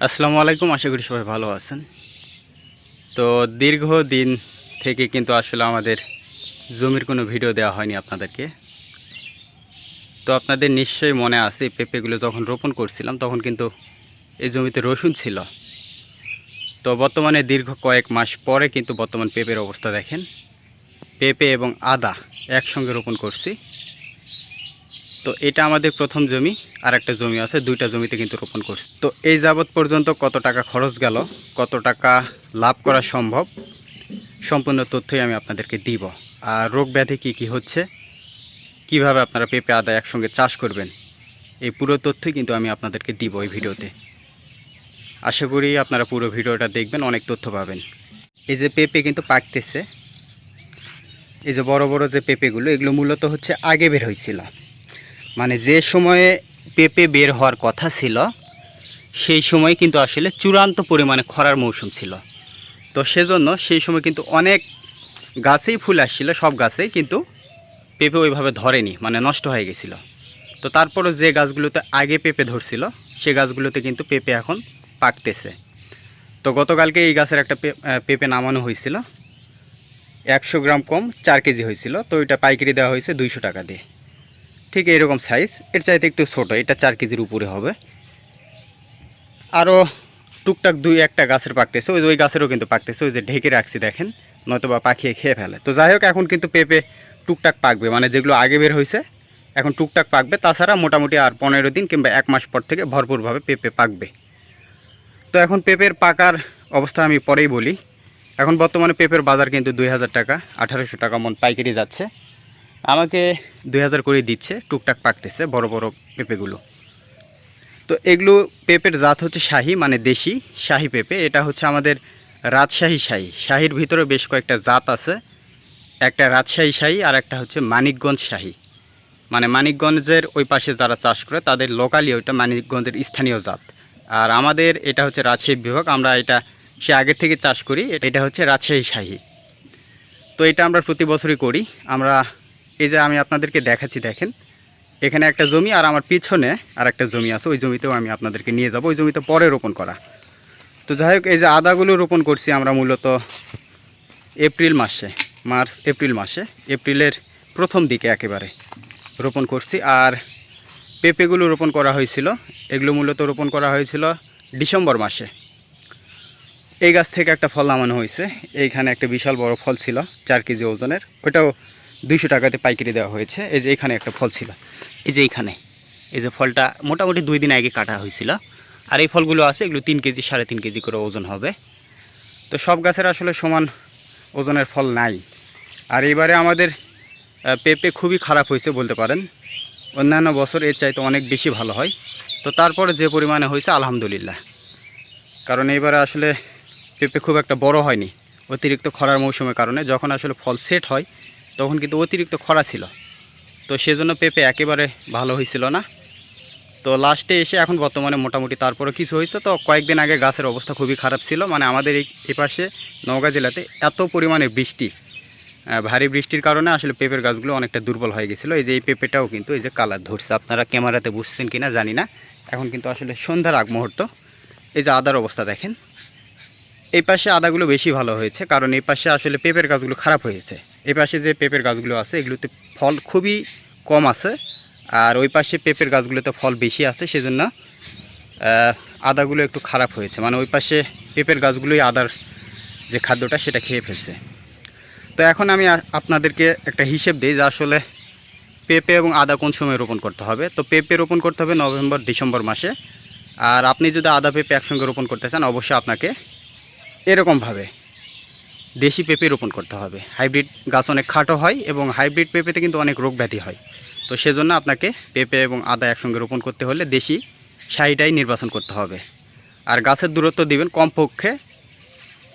আসসালামু আলাইকুম, আশা করি সবাই ভালো আছেন। তো দীর্ঘ দিন থেকে কিন্তু আসলে আমাদের জমির কোনো ভিডিও দেওয়া হয়নি আপনাদেরকে। তো আপনাদের নিশ্চয়ই মনে আছে পেঁপেগুলো যখন রোপণ করছিলাম, তখন কিন্তু এই জমিতে রসুন ছিল। তো বর্তমানে দীর্ঘ কয়েক মাস পরে কিন্তু বর্তমান পেঁপের অবস্থা দেখেন। পেঁপে এবং আদা একসঙ্গে রোপণ করছি। তো এটা আমাদের প্রথম জমি আর একটা জমি আছে, দুইটা জমিতে কিন্তু রোপণ করছি। তো এই যাবৎ পর্যন্ত কত টাকা খরচ গেল, কত টাকা লাভ করা সম্ভব, সম্পূর্ণ তথ্যই আমি আপনাদেরকে দিব। আর রোগ ব্যাধি কী কী হচ্ছে, কীভাবে আপনারা পেঁপে আদা একসঙ্গে চাষ করবেন, এই পুরো তথ্যই কিন্তু আমি আপনাদেরকে দিব এই ভিডিওতে। আশা করি আপনারা পুরো ভিডিওটা দেখবেন, অনেক তথ্য পাবেন। এই যে পেঁপে কিন্তু পাকতেছে, এই যে বড় বড় যে পেঁপেগুলো, এগুলো মূলত হচ্ছে আগে বের হয়েছিল। মানে যে সময়ে পেঁপে বের হওয়ার কথা ছিল, সেই সময় কিন্তু আসলে চূড়ান্ত পরিমাণে খরার মৌসুম ছিল। তো সেজন্য সেই সময় কিন্তু অনেক গাছেই ফুল আসছিল, সব গাছেই কিন্তু পেঁপে ওইভাবে ধরেনি মানে নষ্ট হয়ে গেছিল। তো তারপরে যে গাছগুলোতে আগে পেঁপে ধরছিল, সে গাছগুলোতে কিন্তু পেঁপে এখন পাকতেছে। তো গতকালকে এই গাছের একটা পেঁপে নামানো হয়েছিল। একশো গ্রাম কম, চার কেজি হয়েছিল। তো ওইটা পাইকারি দেওয়া হয়েছে দুইশো টাকা দিয়ে। ঠিক এরকম সাইজ এর চাইতে একটু ছোট, এটা চার কেজির উপরে হবে। আরও টুকটাক দুই একটা গাছের পাকতেছে, ওই ওই গাছেরও কিন্তু পাকতেছে, ওই যে ঢেকে রাখছি দেখেন নয়তো বা পাখিয়ে খেয়ে ফেলে। তো যাই হোক, এখন কিন্তু পেঁপে টুকটাক পাকবে মানে যেগুলো আগে বের হয়েছে, এখন টুকটাক পাকবে। তাছাড়া মোটামুটি আর পনেরো দিন কিংবা এক মাস পর থেকে ভরপুরভাবে পেঁপে পাকবে। তো এখন পেঁপের পাকার অবস্থা আমি পরেই বলি। এখন বর্তমানে পেঁপের বাজার কিন্তু দুই হাজার টাকা, আঠারোশো টাকা মন পাইকারি যাচ্ছে। আমাকে দুই হাজার করে দিচ্ছে, টুকটাক পাকতেছে, বড় বড় পেঁপেগুলো। তো এগুলো পেঁপের জাত হচ্ছে শাহি মানে দেশি শাহি পেঁপে। এটা হচ্ছে আমাদের রাজশাহী শাহি। শাহির ভিতরে বেশ কয়েকটা জাত আছে। একটা রাজশাহী শাহি আর একটা হচ্ছে মানিকগঞ্জ শাহি। মানে মানিকগঞ্জের ওই পাশে যারা চাষ করে, তাদের লোকালি ওইটা মানিকগঞ্জের স্থানীয় জাত। আর আমাদের এটা হচ্ছে রাজশাহী বিভাগ, আমরা এটা সে আগে থেকে চাষ করি। এটা হচ্ছে রাজশাহী শাহি। তো এটা আমরা প্রতি বছরই করি। আমরা এই যে আমি আপনাদেরকে দেখাচ্ছি, দেখেন। এখানে একটা জমি আর আমার পিছনে আর একটা জমি আছে, ওই জমিতেও আমি আপনাদেরকে নিয়ে যাব, ওই জমিতে পরে রোপণ করা। তো যাই হোক, এই যে আদাগুলো রোপণ করছি আমরা মূলত এপ্রিল মাসে, মার্চ, এপ্রিল মাসে, এপ্রিলের প্রথম দিকে একেবারে রোপণ করছি। আর পেঁপেগুলো রোপণ করা হয়েছিল, এগুলো মূলত রোপণ করা হয়েছিল ডিসেম্বর মাসে। এই গাছ থেকে একটা ফল নামানো হয়েছে, এইখানে একটা বিশাল বড় ফল ছিল, চার কেজি ওজনের, ওটাও দুইশো টাকাতে পাইকারি দেওয়া হয়েছে। এই যে এখানে একটা ফল ছিল। এই যে এইখানে এই যে ফলটা মোটামুটি দুই দিন আগে কাটা হয়েছিল। আর এই ফলগুলো আছে, এগুলো তিন কেজি, সাড়ে তিন কেজি করে ওজন হবে। তো সব গাছের আসলে সমান ওজনের ফল নাই। আর এবারে আমাদের পেঁপে খুবই খারাপ হয়েছে বলতে পারেন। অন্যান্য বছর এর চাইতে অনেক বেশি ভালো হয়। তো তারপরে যে পরিমাণে হয়েছে, আলহামদুলিল্লাহ। কারণ এবারে আসলে পেঁপে খুব একটা বড় হয়নি অতিরিক্ত খরার মৌসুমের কারণে। যখন আসলে ফল সেট হয় তখন কিন্তু অতিরিক্ত খরা ছিল। তো সেজন্য পেঁপে একেবারে ভালো হয়েছিল না। তো লাস্টে এসে এখন বর্তমানে মোটামুটি তারপরে কিছু হয়েছে। তো কয়েকদিন আগে গাছের অবস্থা খুবই খারাপ ছিল। মানে আমাদের এই এপাশে নওগাঁ জেলাতে এত পরিমাণে বৃষ্টি ভারী বৃষ্টির কারণে আসলে পেঁপের গাছগুলো অনেকটা দুর্বল হয়ে গেছিল। এই যে এই পেঁপেটাও কিন্তু এই যে কালার ধরছে। আপনারা ক্যামেরাতে বুঝছেন কিনা জানি না। এখন কিন্তু আসলে সন্ধ্যার আগ মুহূর্ত। এই যে আদার অবস্থা দেখেন। এই পাশে আদাগুলো বেশি ভালো হয়েছে। কারণ এই পাশে আসলে পেঁপের গাছগুলো খারাপ হয়েছে। এই পাশে যে পেঁপের গাছগুলো আছে, এগুলোতে ফল খুবই কম আছে। আর ওই পাশে পেঁপের গাছগুলোতে ফল বেশি আছে, সেজন্য আদাগুলো একটু খারাপ হয়েছে। মানে ওই পাশে পেঁপের গাছগুলোই আদার যে খাদ্যটা, সেটা খেয়ে ফেলছে। তো এখন আমি আপনাদেরকে একটা হিসেব দিই যে আসলে পেঁপে এবং আদা কোন সময় রোপণ করতে হবে। তো পেঁপে রোপণ করতে হবে নভেম্বর, ডিসেম্বর মাসে। আর আপনি যদি আদা পেঁপে একসঙ্গে রোপণ করতে চান, অবশ্যই আপনাকে এরকমভাবে দেশি পেঁপে রোপণ করতে হবে। হাইব্রিড গাছ অনেক খাটো হয় এবং হাইব্রিড পেঁপেতে কিন্তু অনেক রোগ ব্যাধি হয়। তো সেজন্য আপনাকে পেঁপে এবং আদা একসঙ্গে রোপণ করতে হলে দেশি শাড়িটাই নির্বাচন করতে হবে। আর গাছের দূরত্ব দিবেন কমপক্ষে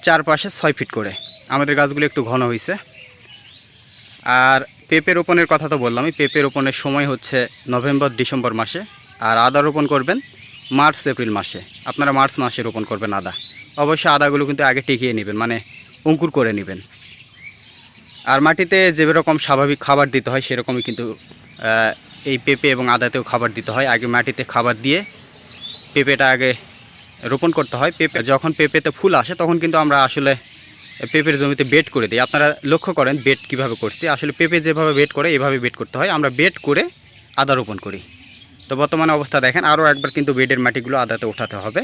চারপাশে ছয় ফিট করে। আমাদের গাছগুলো একটু ঘন হয়েছে আর পেঁপে রোপণের কথা তো বললামই পেঁপে রোপণের সময় হচ্ছে নভেম্বর, ডিসেম্বর মাসে। আর আদা রোপণ করবেন মার্চ, এপ্রিল মাসে। আপনারা মার্চ মাসে রোপণ করবেন আদা। অবশ্যই আদাগুলো কিন্তু আগে টিকিয়ে নেবেন। মানে অঙ্কুর করে নেবেন। আর মাটিতে যেরকম স্বাভাবিক খাবার দিতে হয়, সেরকমই কিন্তু এই পেঁপে এবং আদাতেও খাবার দিতে হয়। আগে মাটিতে খাবার দিয়ে পেঁপেটা আগে রোপণ করতে হয়। পেঁপে, যখন পেঁপেতে ফুল আসে, তখন কিন্তু আমরা আসলে পেঁপের জমিতে বেড করে দিই। আপনারা লক্ষ্য করেন বেড কীভাবে করছি। আসলে পেঁপে যেভাবে বেড করে, এভাবে বেড করতে হয়। আমরা বেড করে আদা রোপণ করি। তো বর্তমানে অবস্থা দেখেন, আরও একবার কিন্তু বেডের মাটিগুলো আদাতে ওঠাতে হবে।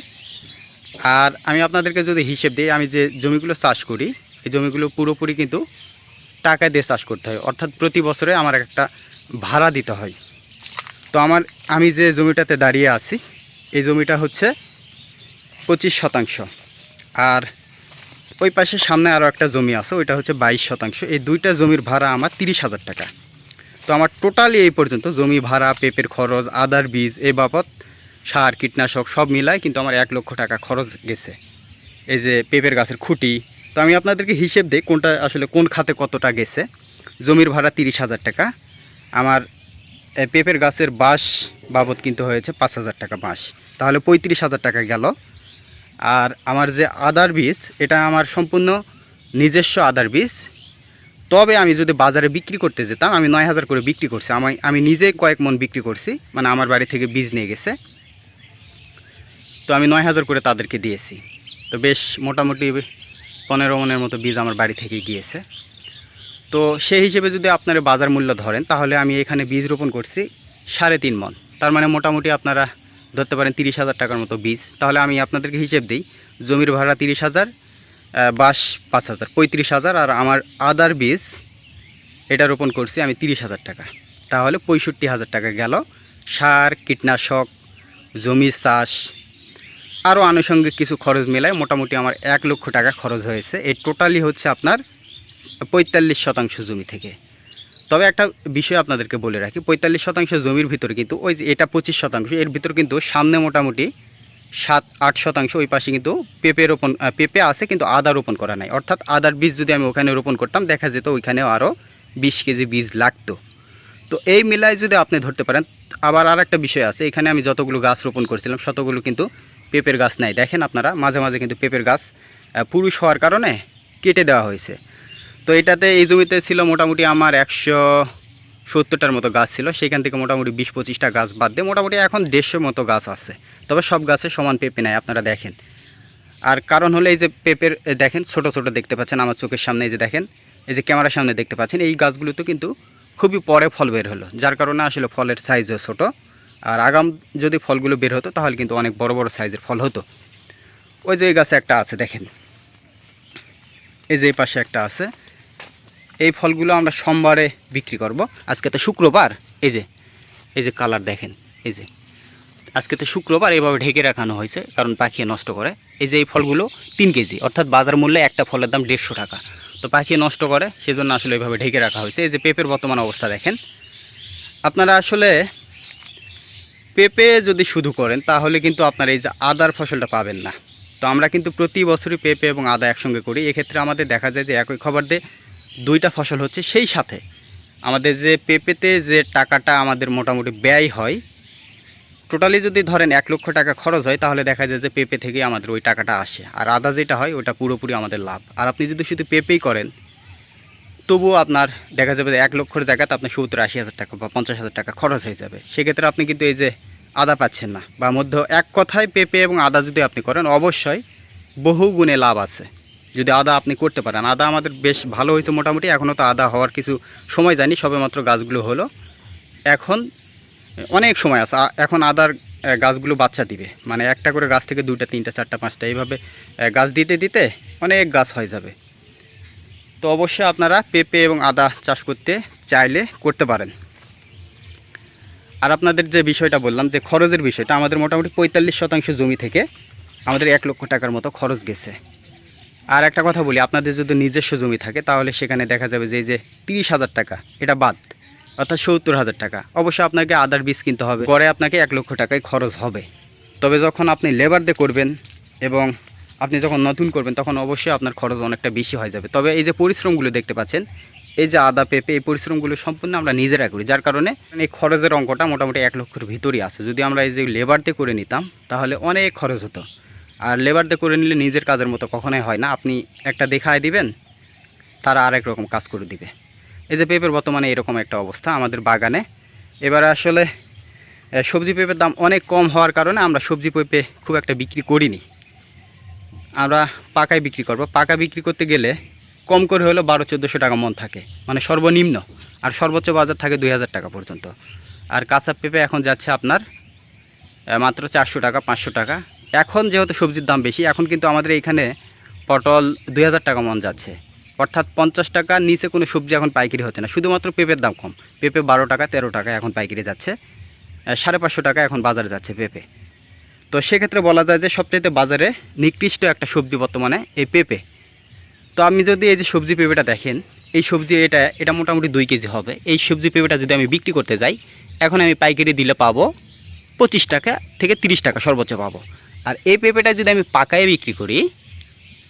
আর আমি আপনাদেরকে যদি হিসেব দিই, আমি যে জমিগুলো চাষ করি, এই জমিগুলো পুরোপুরি কিন্তু টাকা দিয়ে চাষ করতে হয়। অর্থাৎ প্রতি বছরে আমার একটা ভাড়া দিতে হয়। তো আমার, আমি যে জমিটাতে দাঁড়িয়ে আছি, এই জমিটা হচ্ছে পঁচিশ শতাংশ। আর ওই পাশে সামনে আরও একটা জমি আছে, ওইটা হচ্ছে বাইশ শতাংশ। এই দুইটা জমির ভাড়া আমার তিরিশ হাজার টাকা। তো আমার টোটালি এই পর্যন্ত জমি ভাড়া, পেঁপের খরচ, আদার বীজ, এ বাবদ সার, কীটনাশক সব মিলায় কিন্তু আমার এক লক্ষ টাকা খরচ গেছে। এই যে পেঁপের গাছের খুঁটি, তো আমি আপনাদেরকে হিসেব দিই কোনটা আসলে কোন খাতে কতটা গেছে। জমির ভাড়া তিরিশ হাজার টাকা, আমার পেঁপের গাছের বাঁশ বাবদ কিন্তু হয়েছে পাঁচ হাজার টাকা বাঁশ। তাহলে পঁয়ত্রিশ হাজার টাকা গেল। আর আমার যে আদার বীজ, এটা আমার সম্পূর্ণ নিজস্ব আদার বীজ। তবে আমি যদি বাজারে বিক্রি করতে যেতাম, আমি নয় হাজার করে বিক্রি করছি। আমি আমি নিজে কয়েক মন বিক্রি করছি মানে আমার বাড়ি থেকে বীজ নিয়ে গেছে। তো আমি নয় হাজার করে তাদেরকে দিয়েছি। তো বেশ মোটামুটি পনেরো মনের মতো বীজ আমার বাড়ি থেকে গিয়েছে। তো সেই হিসেবে যদি আপনারা বাজার মূল্য ধরেন, তাহলে আমি এখানে বীজ রোপণ করছি সাড়ে তিন মন। তার মানে মোটামুটি আপনারা ধরতে পারেন তিরিশ হাজার টাকার মতো বীজ। তাহলে আমি আপনাদেরকে হিসেব দিই, জমির ভাড়া তিরিশ হাজার বাঁশ পাঁচ হাজার, পঁয়ত্রিশ হাজার, আর আমার আদার বীজ এটা রোপণ করছি আমি তিরিশ হাজার টাকা। তাহলে পঁয়ষট্টি হাজার টাকা গেল। সার, কীটনাশক জমি চাষ আরও আনুষঙ্গিক কিছু খরচ মেলায় মোটামুটি আমার এক লক্ষ টাকা খরচ হয়েছে। এই টোটালি হচ্ছে আপনার পঁয়তাল্লিশ শতাংশ জমি থেকে। তবে একটা বিষয় আপনাদেরকে বলে রাখি, পঁয়তাল্লিশ শতাংশ জমির ভিতরে কিন্তু ওই এটা পঁচিশ শতাংশ, এর ভিতর কিন্তু সামনে মোটামুটি সাত, আট শতাংশ ওই পাশে কিন্তু পেঁপে রোপণ পেঁপে আছে কিন্তু আদা রোপণ করা নাই। অর্থাৎ আদার বীজ যদি আমি ওখানে রোপণ করতাম, দেখা যেত ওইখানেও আরও বিশ কেজি বীজ লাগতো। তো এই মেলায় যদি আপনি ধরতে পারেন, আবার আর একটা বিষয় আছে, এখানে আমি যতগুলো গাছ রোপণ করছিলাম ততগুলো কিন্তু পেঁপের গাছ নাই। দেখেন আপনারা, মাঝে মাঝে কিন্তু পেঁপের গাছ পুরুষ হওয়ার কারণে কেটে দেওয়া হয়েছে। তো এটাতে এই জমিতে ছিল মোটামুটি আমার একশো সত্তরটার মতো গাছ ছিল। সেখান থেকে মোটামুটি বিশ পঁচিশটা গাছ বাদ দিয়ে মোটামুটি এখন দেড়শোর মতো গাছ আছে। তবে সব গাছে সমান পেঁপে নেয় আপনারা দেখেন। আর কারণ হলো এই যে পেঁপের দেখেন ছোট ছোট দেখতে পাচ্ছেন, আমার চোখের সামনে এই যে দেখেন, এই যে ক্যামেরার সামনে দেখতে পাচ্ছেন, এই গাছগুলোতে কিন্তু খুবই পরে ফল বের হলো। যার কারণে আসলে ফলের সাইজও ছোট। আর আগাম যদি ফলগুলো বের হতো, তাহলে কিন্তু অনেক বড় বড় সাইজের ফল হতো। ওই যে এই গাছে একটা আছে, দেখেন। এই যে এই পাশে একটা আছে। এই ফলগুলো আমরা সোমবারে বিক্রি করব। আজকে তো শুক্রবার। এই যে এই যে কালার দেখেন, এই যে। আজকে তো শুক্রবার এইভাবে ঢেকে রাখানো হয়েছে, কারণ পাখি নষ্ট করে। এই যে এই ফলগুলো তিন কেজি, অর্থাৎ বাজার মূল্যে একটা ফলের দাম দেড়শো টাকা। তো পাখি নষ্ট করে, সেজন্য আসলে এইভাবে ঢেকে রাখা হয়েছে। এই যে পেঁপের বর্তমান অবস্থা দেখেন। আপনারা আসলে পেঁপে যদি শুধু করেন, তাহলে কিন্তু আপনার এই যে আদার ফসলটা পাবেন না। তো আমরা কিন্তু প্রতি বছরই পেঁপে এবং আদা একসঙ্গে করি। এক্ষেত্রে আমাদের দেখা যায় যে একই খবর দিয়ে দুইটা ফসল হচ্ছে সেই সাথে। আমাদের যে পেঁপেতে যে টাকাটা আমাদের মোটামুটি ব্যয় হয়, টোটালি যদি ধরেন এক লক্ষ টাকা খরচ হয়, তাহলে দেখা যায় যে পেঁপে থেকে আমাদের ওই টাকাটা আসে। আর আদা যেটা হয়, ওটা পুরোপুরি আমাদের লাভ। আর আপনি যদি শুধু পেঁপেই করেন তবুও আপনার দেখা যাবে যে এক লক্ষর জায়গাতে আপনার সত্তর, আশি হাজার টাকা বা পঞ্চাশ হাজার টাকা খরচ হয়ে যাবে। সেক্ষেত্রে আপনি কিন্তু এই যে আদা পাচ্ছেন না বা মধ্যে এক কথায় পেঁপে এবং আদা যদি আপনি করেন, অবশ্যই বহু গুণে লাভ আছে। যদি আদা আপনি করতে পারেন, আদা আমাদের বেশ ভালো হয়েছে মোটামুটি এখনও তো আদা হওয়ার কিছু সময় জানি সবেমাত্র গাছগুলো হলো। এখন অনেক সময় আছে এখন আদার গাছগুলো বাচ্চা দিবে। মানে একটা করে গাছ থেকে দুইটা, তিনটা, চারটা, পাঁচটা, এইভাবে গাছ দিতে দিতে অনেক গাছ হয়ে যাবে। তো অবশ্যই আপনারা পেঁপে এবং আদা চাষ করতে চাইলে করতে পারেন। আর আপনাদের যে বিষয়টা বললাম যে খরচের বিষয়টা, আমাদের মোটামুটি পঁয়তাল্লিশ শতাংশ জমি থেকে আমাদের এক লক্ষ টাকার মতো খরচ গেছে। আর একটা কথা বলি, আপনাদের যদি নিজস্ব জমি থাকে, তাহলে সেখানে দেখা যাবে যে এই যে তিরিশ হাজার টাকা, এটা বাদ, অর্থাৎ সত্তর হাজার টাকা। অবশ্যই আপনাকে আদার বীজ কিনতে হবে, গড়ে আপনাকে এক লক্ষ টাকায় খরচ হবে। তবে যখন আপনি লেবার দিয়ে করবেন এবং আপনি যখন নতুন করবেন, তখন অবশ্যই আপনার খরচ অনেকটা বেশি হয়ে যাবে। তবে এই যে পরিশ্রমগুলো দেখতে পাচ্ছেন, এই যে আদা, পেঁপে, এই পরিশ্রমগুলো সম্পূর্ণ আমরা নিজেরা করি, যার কারণে এই খরচের অঙ্কটা মোটামুটি এক লক্ষের ভিতরই আছে। যদি আমরা এই যে লেবার দিয়ে করে নিতাম, তাহলে অনেক খরচ হতো। আর লেবার দিয়ে করে নিলে নিজের কাজের মতো কখনোই হয় না। আপনি একটা দেখায় দিবেন, তারা আরেক রকম কাজ করে দিবে। এই যে পেঁপের বর্তমানে এরকম একটা অবস্থা আমাদের বাগানে। এবারে আসলে সবজি পেঁপের দাম অনেক কম হওয়ার কারণে আমরা সবজি পেঁপে খুব একটা বিক্রি করিনি। আমরা পাকায় বিক্রি করব। পাকা বিক্রি করতে গেলে কম করে হলেও বারো, চোদ্দোশো টাকা মন থাকে। মানে সর্বনিম্ন। আর সর্বোচ্চ বাজার থাকে দুই হাজার টাকা পর্যন্ত। আর কাঁচা পেঁপে এখন যাচ্ছে আপনার মাত্র চারশো টাকা, পাঁচশো টাকা। এখন যেহেতু সবজির দাম বেশি, এখন কিন্তু আমাদের এখানে পটল দুই হাজার টাকা মন যাচ্ছে। অর্থাৎ পঞ্চাশ টাকা নিচে কোনো সবজি এখন পাইকারি হচ্ছে না। শুধুমাত্র পেঁপের দাম কম। পেঁপে বারো টাকা, তেরো টাকা এখন পাইকারি যাচ্ছে। সাড়ে পাঁচশো টাকা এখন বাজারে যাচ্ছে পেঁপে। তো সেক্ষেত্রে বলা যায় যে সবচেয়ে বাজারে নিকৃষ্ট একটা সবজি বর্তমানে এই পেঁপে। তো আপনি যদি এই যে সবজি পেঁপেটা দেখেন, এই সবজি এটা এটা মোটামুটি দুই কেজি হবে। এই সবজি পেঁপেটা যদি আমি বিক্রি করতে যাই, এখন আমি পাইকারি দিলে পাবো পঁচিশ টাকা থেকে তিরিশ টাকা সর্বোচ্চ পাবো। আর এই পেঁপেটা যদি আমি পাকায় বিক্রি করি,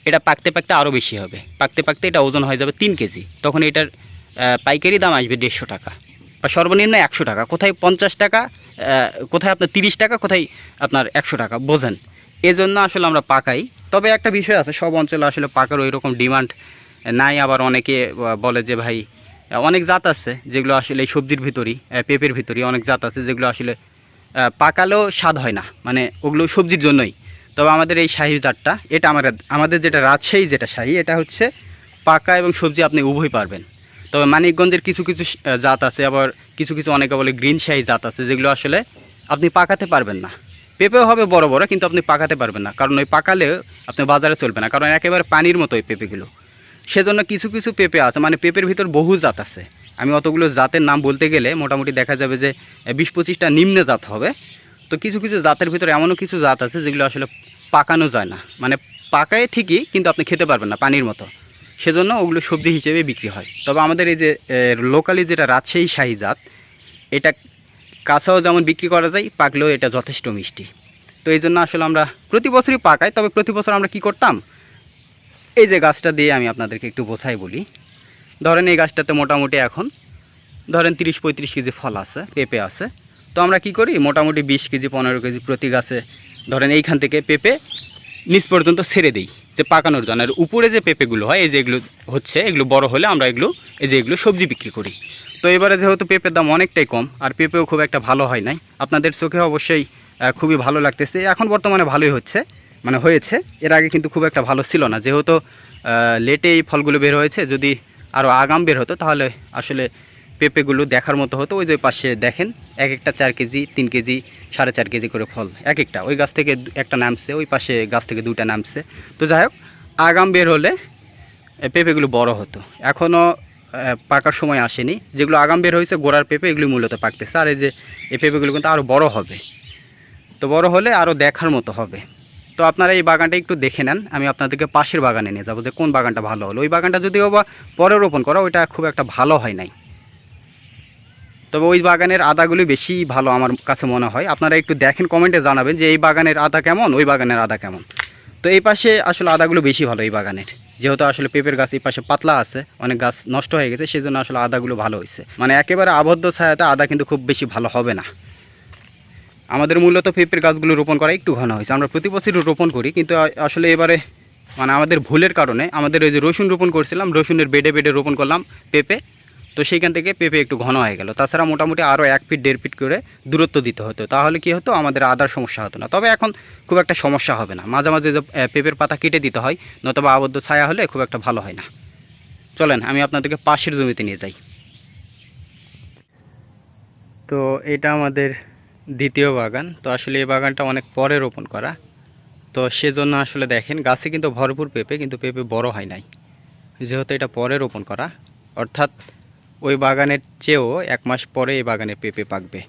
এটা পাকতে পাকতে আরও বেশি হবে। পাকতে পাকতে এটা ওজন হয়ে যাবে তিন কেজি। তখন এটার পাইকারি দাম আসবে দেড়শো টাকা। বা সর্বনিম্ন একশো টাকা। কোথায় পঞ্চাশ টাকা কোথায় আপনার তিরিশ টাকা, কোথায় আপনার একশো টাকা, বোঝেন। এজন্য আসলে আমরা পাকাই। তবে একটা বিষয় আছে, সব অঞ্চলে আসলে পাকার ওই রকম ডিমান্ড নাই। আবার অনেকে বলে যে ভাই, অনেক জাত আছে যেগুলো আসলে এই সবজির ভিতরই পেঁপের ভিতরই অনেক জাত আছে যেগুলো আসলে পাকালেও স্বাদ হয় না। মানে ওগুলো সবজির জন্যই। তবে আমাদের এই শাহি জাতটা, এটা আমার আমাদের যেটা রাজশাহী যেটা শাহি, এটা হচ্ছে পাকা এবং সবজি আপনি উভয় পারবেন। তবে মানিকগঞ্জের কিছু কিছু জাত আছে। আবার কিছু কিছু অনেকে বলে গ্রিন শাহি জাত আছে, যেগুলো আসলে আপনি পাকাতে পারবেন না। পেঁপেও হবে বড় বড়, কিন্তু আপনি পাকাতে পারবেন না। কারণ ওই পাকালে আপনি বাজারে চলবে না, কারণ একেবারে পানির মতো ওই পেঁপেগুলো। সেজন্য কিছু কিছু পেঁপে আছে মানে পেঁপের ভিতর বহু জাত আছে। আমি অতগুলো জাতের নাম বলতে গেলে মোটামুটি দেখা যাবে যে বিশ পঁচিশটা নিম্ন জাত হবে। তো কিছু কিছু জাতের ভিতরে এমনও কিছু জাত আছে যেগুলো আসলে পাকানো যায় না। মানে পাকায় ঠিকই, কিন্তু আপনি খেতে পারবেন না পানির মতো। সেজন্য ওগুলো সবজি হিসেবে বিক্রি হয়। তবে আমাদের এই যে লোকালি যেটা রাজশাহী শাহী জাত এটা কাঁচাও যেমন বিক্রি করা যায়, পাকলেও এটা যথেষ্ট মিষ্টি। তো এই জন্য আসলে আমরা প্রতি বছরই পাকাই, তবে প্রতি বছর আমরা কি করতাম? এই যে গাছটা দিয়ে আমি আপনাদেরকে একটু বোঝাই বলি। ধরেন এই গাছটাতে মোটামুটি এখন, ধরেন তিরিশ পঁয়ত্রিশ কেজি ফল আছে, পেঁপে আছে। তো আমরা কি করি? মোটামুটি বিশ কেজি, পনেরো কেজি প্রতি গাছে, ধরেন এইখান থেকে পেঁপে নিচ পর্যন্ত ছেড়ে দিই। যে পাকানোর জন্য। আর উপরে যে পেঁপেগুলো হয়, এই যে এগুলো হচ্ছে, এগুলো বড় হলে আমরা এগুলো, এই যে এগুলো সবজি বিক্রি করি। তো এবারে যেহেতু পেঁপের দাম অনেকটাই কম, আর পেঁপেও খুব একটা ভালো হয় নাই। আপনাদের চোখে অবশ্যই খুবই ভালো লাগতেছে। এখন বর্তমানে ভালোই হচ্ছে মানে হয়েছে। এর আগে কিন্তু খুব একটা ভালো ছিল না। যেহেতু লেটে এই ফলগুলো বের হয়েছে, যদি আরও আগাম বের হতো, তাহলে আসলে পেঁপেগুলো দেখার মতো হতো, ওই যে পাশে দেখেন, এক একটা চার কেজি, তিন কেজি, সাড়ে চার কেজি করে ফল, এক একটা। ওই গাছ থেকে একটা নামছে, ওই পাশে গাছ থেকে দুটা নামছে। তো যাই হোক, আগাম বের হলে পেঁপেগুলো বড় হতো। এখনও পাকার সময় আসেনি। যেগুলো আগাম বের হয়েছে, গোড়ার পেঁপে এগুলো মূলত পাকতেছে। আর এই যে, এই পেঁপেগুলো কিন্তু আরও বড় হবে। তো বড় হলে আরও দেখার মতো হবে। তো আপনারা এই বাগানটা একটু দেখে নেন। আমি আপনাদেরকে পাশের বাগানে নিয়ে যাব যে কোন বাগানটা ভালো হলো। ওই বাগানটা যদিও বা পরে রোপণ করা, ওইটা খুব একটা ভালো হয় নাই। তবে ওই বাগানের আদাগুলি বেশি ভালো আমার কাছে মনে হয়। আপনারা একটু দেখেন, কমেন্টে জানাবেন যে এই বাগানের আদা কেমন, ওই বাগানের আদা কেমন। তো এই পাশে আসলে আদাগুলো বেশি ভালো এই বাগানের। যেহেতু আসলে পেঁপের গাছ এই পাশে পাতলা আছে, অনেক গাছ নষ্ট হয়ে গেছে সেই জন্য আসলে আদাগুলো ভালো হয়েছে। মানে একেবারে আবদ্ধ ছায়াতে আদা কিন্তু খুব বেশি ভালো হবে না। আমাদের মূলত পেঁপের গাছগুলো রোপণ করা একটু ঘন হয়েছে। আমরা প্রতি বছরই রোপণ করি, কিন্তু আসলে এবারে মানে আমাদের ভুলের কারণে আমাদের ওই যে রসুন রোপণ করছিলাম, রসুনের বেডে বেডে রোপণ করলাম পেঁপে। তো সেইখান থেকে পেঁপে একটু ঘন হয়ে গেল। তাছাড়া মোটামুটি আরও এক ফিট দেড় ফিট করে দূরত্ব দিতে হতো। তাহলে কি হতো? আমাদের আদার সমস্যা হতো না। তবে এখন খুব একটা সমস্যা হবে না। মাঝে মাঝে পেঁপের পাতা কেটে দিতে হয়, নতুবা আবদ্ধ ছায়া হলে খুব একটা ভালো হয় না। চলেন, আমি আপনাদেরকে পাশের জমিতে নিয়ে যাই। তো এটা আমাদের দ্বিতীয় বাগান। তো আসলে এই বাগানটা অনেক পরে রোপণ করা। তো সেজন্য আসলে দেখেন, গাছে কিন্তু ভরপুর পেঁপে, কিন্তু পেঁপে বড় হয় নাই। যেহেতু এটা পরে রোপণ করা। অর্থাৎ ওই বাগানের চেয়েও এক মাস পরে এই বাগানে পেঁপে পাকবে।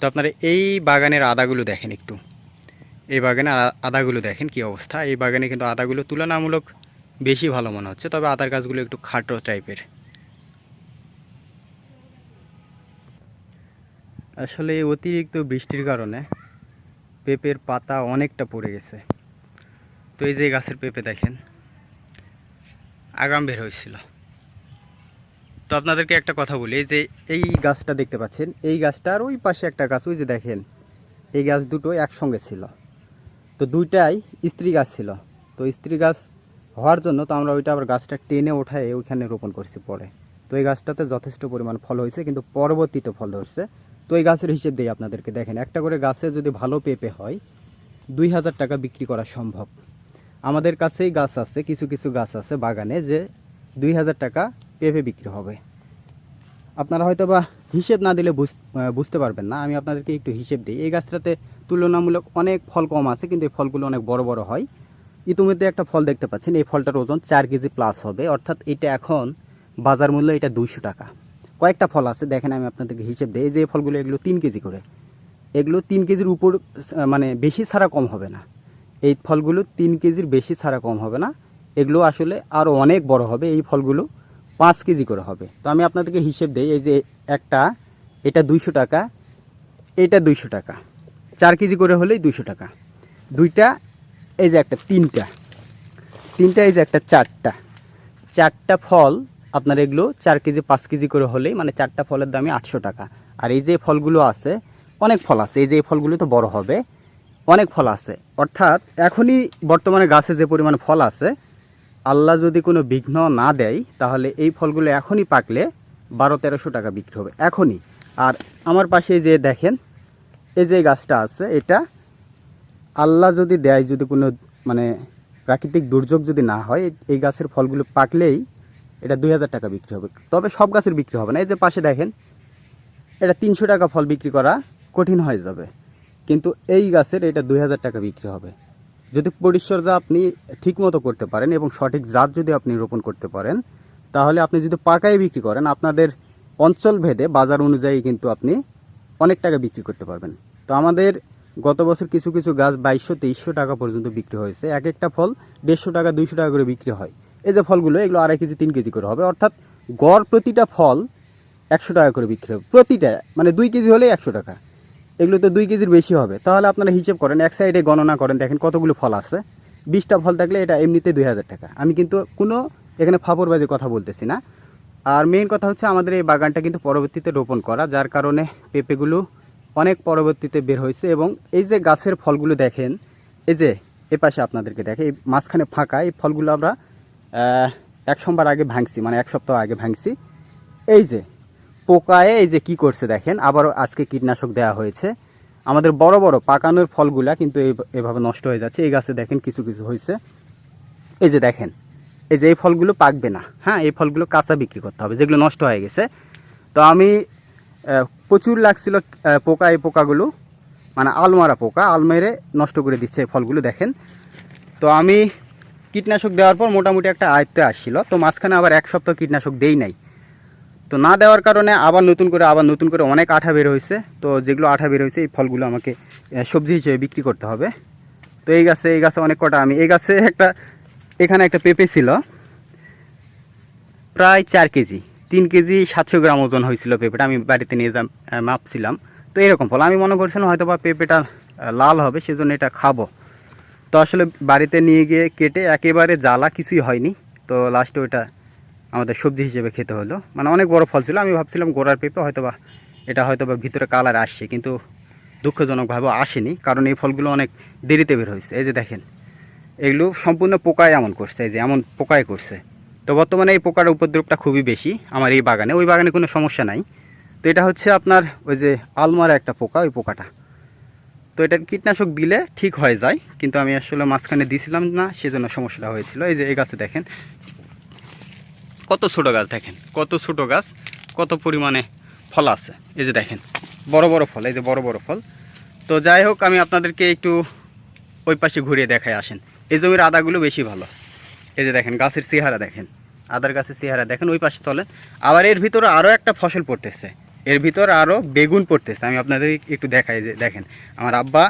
তো আপনারা এই বাগানের আদাগুলো দেখেন একটু। এই বাগানের আ- আদাগুলো দেখেন কি অবস্থা। এই বাগানে কিন্তু আদাগুলো তুলনামূলক বেশি ভালো মনে হচ্ছে, তবে আদার গাছগুলো একটু খাটো টাইপের। আসলে অতিরিক্ত বৃষ্টির কারণে পেঁপের পাতা অনেকটা পড়ে গেছে। তো এই যে গাছের পেঁপে দেখেন, আগাম বের হয়েছিল। তো আপনাদেরকে একটা কথা বলি, যে এই গাছটা দেখতে পাচ্ছেন, এই গাছটার ওই পাশে একটা গাছ, ওই যে দেখেন, এই গাছ দুটো একসঙ্গে ছিল। তো দুইটাই স্ত্রী গাছ ছিল। তো স্ত্রী গাছ হওয়ার জন্য তো আমরা ওইটা আবার গাছটা টেনে ওঠায় ওইখানে রোপণ করছি পরে। তো এই গাছটাতে যথেষ্ট পরিমাণ ফল হয়েছে, কিন্তু পরবর্তীতে ফল ধরছে। তো এই গাছের হিসেব দিই আপনাদেরকে দেখেন, একটা করে গাছে যদি ভালো পেঁপে হয়, দুই হাজার টাকা বিক্রি করা সম্ভব। আমাদের কাছেই গাছ আছে, কিছু কিছু গাছ আছে বাগানে যে দুই হাজার টাকা পেঁপে বিক্রি হবে। আপনারা হয়তো বা হিসেব না দিলে বুঝ- বুঝতে পারবেন না। আমি আপনাদেরকে একটু হিসেব দিই। এই গাছটাতে তুলনামূলক অনেক ফল কম আছে, কিন্তু এই ফলগুলো অনেক বড় বড় হয়। ইতিমধ্যে একটা ফল দেখতে পাচ্ছেন। এই ফলটার ওজন চার কেজি প্লাস হবে। অর্থাৎ এটা এখন বাজার মূল্য এটা দুইশো টাকা। কয়েকটা ফল আছে, দেখেন আমি আপনাদেরকে হিসেব দিই। যে ফলগুলো, এগুলো তিন কেজি করে। এগুলো তিন কেজির উপর মানে বেশি ছাড়া কম হবে না। এই ফলগুলো তিন কেজির বেশি ছাড়া কম হবে না। এগুলো আসলে আরও অনেক বড় হবে। এই ফলগুলো পাঁচ কেজি করে হবে। তো আমি আপনাদেরকে হিসেব দিই, এই যে একটা, এটা দুইশো টাকা, এটা দুইশো টাকা। চার কেজি করে হলেই দুইশো টাকা। দুইটা, এই যে একটা, তিনটা। তিনটা, এই যে একটা, চারটা। চারটা ফল আপনার এগুলো চার কেজি, পাঁচ কেজি করে হলেই মানে চারটা ফলের দামই আটশো টাকা। আর এই যে ফলগুলো আছে, অনেক ফল আছে, এই যে ফলগুলো তো বড় হবে, অনেক ফল আছে। অর্থাৎ এখনই বর্তমানে গাছে যে পরিমাণ ফল আছে আল্লাহ যদি কোনো বিঘ্ন না দেয়, তাহলে এই ফলগুলো এখনই পাকলে বারো তেরোশো টাকা বিক্রি হবে। এখনই। আর আমার পাশে যে দেখেন, এই যে গাছটা আছে, এটা আল্লাহ যদি দেয়, যদি কোনো মানে প্রাকৃতিক দুর্যোগ যদি না হয়, এই- গাছের ফলগুলো পাকলেই এটা দুই হাজার টাকা বিক্রি হবে। তবে সব গাছের বিক্রি হবে না। এই যে পাশে দেখেন, এটা তিনশো টাকা ফল বিক্রি করা কঠিন হয়ে যাবে। কিন্তু এই গাছের এটা দুই হাজার টাকা বিক্রি হবে। যদি পরিচর্যা আপনি ঠিকমতো করতে পারেন এবং সঠিক জাত যদি আপনি রোপণ করতে পারেন, তাহলে আপনি যদি পাকায় বিক্রি করেন, আপনাদের অঞ্চল ভেদে বাজার অনুযায়ী কিন্তু আপনি অনেক টাকা বিক্রি করতে পারবেন। তো আমাদের গত বছর কিছু কিছু গাছ বাইশশো, তেইশশো টাকা পর্যন্ত বিক্রি হয়েছে। এক একটা ফল দেড়শো টাকা, দুইশো টাকা করে বিক্রি হয়। এই যে ফলগুলো, এগুলো আড়াই কেজি, তিন কেজি করে হবে। অর্থাৎ গড় প্রতিটা ফল একশো টাকা করে বিক্রি হবে। প্রতিটা মানে দুই কেজি হলে একশো টাকা। এগুলো তো দুই কেজির বেশি হবে। তাহলে আপনারা হিসেব করেন, এক সাইডে গণনা করেন, দেখেন কতগুলো ফল আছে। বিশটা ফল থাকলে এটা এমনিতে দুই হাজার টাকা। আমি কিন্তু কোনো এখানে ফাপড়বাজি কথা বলতেছি না। আর মেইন কথা হচ্ছে আমাদের এই বাগানটা কিন্তু পরবর্তীতে রোপণ করা, যার কারণে পেঁপেগুলো অনেক পরবর্তীতে বের হয়েছে এবং এই যে গাছের ফলগুলো দেখেন, এই যে এ পাশে আপনাদেরকে দেখে, এই মাঝখানে ফাঁকা, এই ফলগুলো আমরা এক সোমবার আগে ভাঙছি মানে এক সপ্তাহ আগে ভাঙছি। এই যে পোকায় এই যে কি করছে দেখেন আবারও আজকে কীটনাশক দেওয়া হয়েছে। আমাদের বড় বড় পাকানোর ফলগুলা কিন্তু এভাবে নষ্ট হয়ে যাচ্ছে। এই গাছে দেখেন কিছু কিছু হয়েছে। এই যে দেখেন, এই যে এই ফলগুলো পাকবে না। হ্যাঁ এই ফলগুলো কাঁচা বিক্রি করতে হবে, যেগুলো নষ্ট হয়ে গেছে। তো আমি প্রচুর লাগছিল পোকা, এই পোকাগুলো মানে আলমারা পোকা আলমেরে নষ্ট করে দিচ্ছে এই ফলগুলো, দেখেন। তো আমি কীটনাশক দেওয়ার পর মোটামুটি একটা আয়ত্তে আসছিল। তো মাঝখানে আবার এক সপ্তাহ কীটনাশক দেই নাই। তো না দেওয়ার কারণে আবার নতুন করে আবার নতুন করে অনেক আঠা বের হয়েছে। তো যেগুলো আঠা বের হয়েছে এই ফলগুলো আমাকে সবজি হিসেবে বিক্রি করতে হবে। তো এই গাছে এই গাছে অনেক কটা আমি এই গাছে একটা এখানে একটা পেঁপে ছিল। প্রায় চার কেজি তিন কেজি সাতশো গ্রাম ওজন হয়েছিল পেঁপেটা আমি বাড়িতে নিয়ে আহ, মাপছিলাম। তো এরকম ফল আমি মনে করছিলাম হয়তো বা পেঁপেটা লাল হবে সেজন্য এটা খাব। তো আসলে বাড়িতে নিয়ে গিয়ে কেটে একেবারে জ্বালা কিছুই হয়নি। তো লাস্টে ওইটা আমাদের সবজি হিসেবে খেতে হলো। মানে অনেক বড় ফল ছিল, আমি ভাবছিলাম গোড়ার পেঁপে হয়তো বা এটা হয়তো বা ভিতরে কালার আসছে, কিন্তু দুঃখজনকভাবে আসেনি, কারণ এই ফলগুলো অনেক দেরিতে বের হয়েছে। এই যে দেখেন, এগুলো সম্পূর্ণ পোকায় এমন করছে, এই যে এমন পোকায় করছে। তো বর্তমানে এই পোকার উপদ্রবটা খুবই বেশি আমার এই বাগানে, ওই বাগানে কোনো সমস্যা নাই। তো এটা হচ্ছে আপনার ওই যে আলমারা একটা পোকা, ওই পোকাটা। তো এটা কীটনাশক দিলে ঠিক হয়ে যায়, কিন্তু আমি আসলে মাঝখানে দিছিলাম না, সেজন্য সমস্যাটা হয়েছিল। এই যে এই গাছে দেখেন কত ছোট গাছ দেখেন, কত ছোট গাছ, কত পরিমাণে ফল আছে। এই যে দেখেন, বড় বড় ফল, এই যে বড় বড় ফল। তো যাই হোক, আমি আপনাদেরকে একটু ওই পাশে ঘুরিয়ে দেখায় আসেন। এই জমির আদাগুলো বেশি ভালো। এই যে দেখেন, গাছের চেহারা দেখেন, আদার গাছের চেহারা দেখেন, ওই পাশে চলেন। আবার এর ভিতরে আরও একটা ফসল পড়তেছে, এর ভিতর আরও বেগুন পড়তেছে। আমি আপনাদের একটু দেখাই, যে দেখেন, আমার আব্বা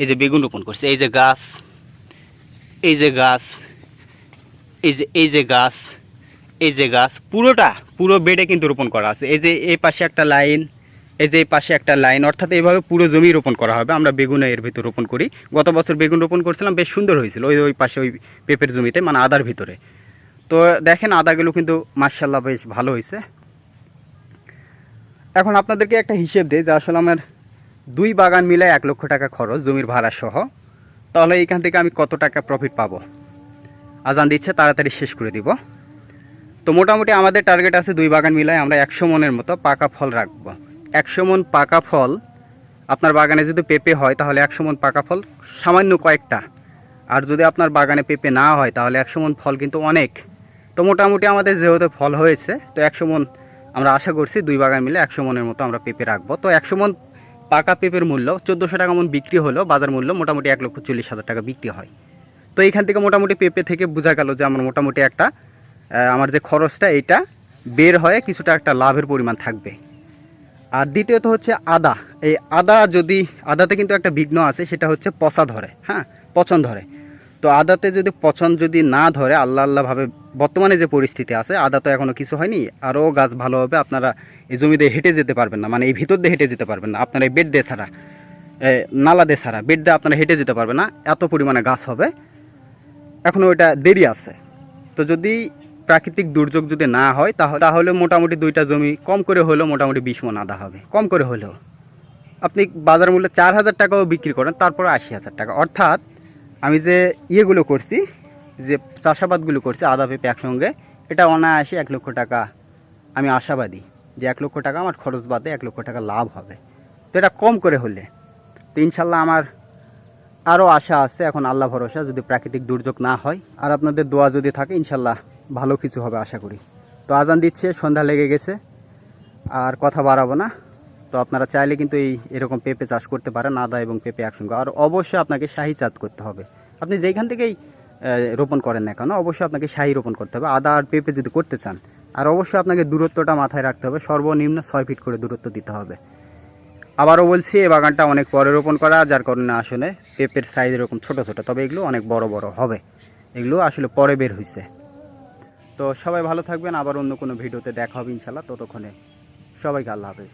এই যে বেগুন রোপণ করছে, এই যে গাছ, এই যে গাছ, এই যে এই যে গাছ এই যে গাছ, পুরোটা, পুরো বেডে কিন্তু রোপণ করা আছে। এই যে এই পাশে একটা লাইন, এই যে পাশে একটা লাইন, অর্থাৎ এইভাবে পুরো জমি রোপণ করা হবে। আমরা বেগুন এর ভিতর রোপণ করি। গত বছর বেগুন রোপণ করছিলাম, বেশ সুন্দর হয়েছিল ওই ওই পাশে ওই পেঁপের জমিতে মানে আদার ভিতরে। তো দেখেন আদাগুলো কিন্তু মার্শাল্লাহ বেশ ভালো হয়েছে। এখন আপনাদেরকে একটা হিসেব দিই যে আসলে আমার দুই বাগান মিলে এক লক্ষ টাকা খরচ জমির ভাড়া সহ। তাহলে এইখান থেকে আমি কত টাকা প্রফিট পাবো? আজান দিচ্ছে, তাড়াতাড়ি শেষ করে দিব। তো মোটামুটি আমাদের টার্গেট আছে দুই বাগান মিলায় আমরা একশো মনের মতো পাকা ফল রাখব। একশো মন পাকা ফল, আপনার বাগানে যদি পেঁপে হয় তাহলে একশো মন পাকা ফল, সামান্য কয়েকটা। আর যদি আপনার বাগানে পেঁপে না হয় তাহলে একশো মন ফল কিন্তু অনেক। তো মোটামুটি আমাদের যেহেতু ফল হয়েছে, তো একশো মন আমরা আশা করছি দুই বাগান মিলে একশো মনের মতো আমরা পেঁপে রাখব। তো একশো মন পাকা পেঁপের মূল্য চোদ্দোশো টাকা মন বিক্রি হলো, বাজার মূল্য মোটামুটি এক লক্ষ চল্লিশ হাজার টাকা বিক্রি হয়। তো এইখান থেকে মোটামুটি পেঁপে থেকে বোঝা গেল যে আমার মোটামুটি একটা আমার যে খরচটা এটা বের হয়ে কিছুটা একটা লাভের পরিমাণ থাকবে। আর দ্বিতীয়ত হচ্ছে আদা। এই আদা যদি, আদাতে কিন্তু একটা বিঘ্ন আছে, সেটা হচ্ছে পচা ধরে হ্যাঁ? পচন ধরে। তো আদাতে যদি পচন যদি না ধরে, আল্লাহ আল্লাহভাবে বর্তমানে যে পরিস্থিতি আছে, আদা তো এখনও কিছু হয়নি আরও গাছ ভালো হবে, আপনারা এই জমিতে হেঁটে যেতে পারবেন না মানে এই ভিতর দিয়ে হেঁটে যেতে পারবেন না, আপনারা এই বেড দিয়ে ছাড়া নালা দিয়ে ছাড়া, বেড দিয়ে আপনারা হেঁটে যেতে পারবেন না, এত পরিমাণে গাছ হবে। এখনও ওইটা দেরি আছে। তো যদি প্রাকৃতিক দুর্যোগ যদি না হয় তাহলে তাহলে মোটামুটি দুইটা জমি কম করে হলেও মোটামুটি বিশ মন আদা হবে। কম করে হলেও। আপনি বাজার মূল্যে চার হাজার টাকাও বিক্রি করেন, তারপরে আশি হাজার টাকা। অর্থাৎ আমি যে ইয়েগুলো করছি, যে চাষাবাদগুলো করছি, আদা, পেঁপে একসঙ্গে, এটা অনায়াসে এক লক্ষ টাকা আমি আশাবাদী যে এক লক্ষ টাকা আমার খরচ বাদে এক লক্ষ টাকা লাভ হবে। তো এটা কম করে হলে, তো ইনশাল্লাহ আমার আরও আশা আছে, এখন আল্লাহ ভরসা যদি প্রাকৃতিক দুর্যোগ না হয়। আর আপনাদের দোয়া যদি থাকে, ইনশাল্লাহ ভালো কিছু হবে আশা করি। তো আজান দিচ্ছে, সন্ধ্যা লেগে গেছে, আর কথা বাড়াবো না। তো আপনারা চাইলে কিন্তু এই এরকম পেঁপে চাষ করতে পারেন, আদা এবং পেঁপে একসঙ্গে। আর অবশ্যই আপনাকে শাহি চাষ করতে হবে। আপনি যেখান থেকেই রোপণ করেন না কেন, অবশ্যই আপনাকে শাহি রোপণ করতে হবে। আদা আর পেঁপে যদি করতে চান, আর অবশ্যই আপনাকে দূরত্বটা মাথায় রাখতে হবে, সর্বনিম্ন ছয় ফিট করে দূরত্ব দিতে হবে। আবারও বলছি এই বাগানটা অনেক পরে রোপণ করা, যার কারণে আসলে পেঁপের সাইজ এরকম ছোট ছোট, তবে এগুলো অনেক বড় বড় হবে। এগুলো আসলে পরে বের হয়েছে তো সবাই ভালো থাকবেন, আবার অন্য কোনো ভিডিওতে দেখা হবে ইনশাল্লাহ। ততক্ষণে সবাইকে আল্লাহ হাফেজ।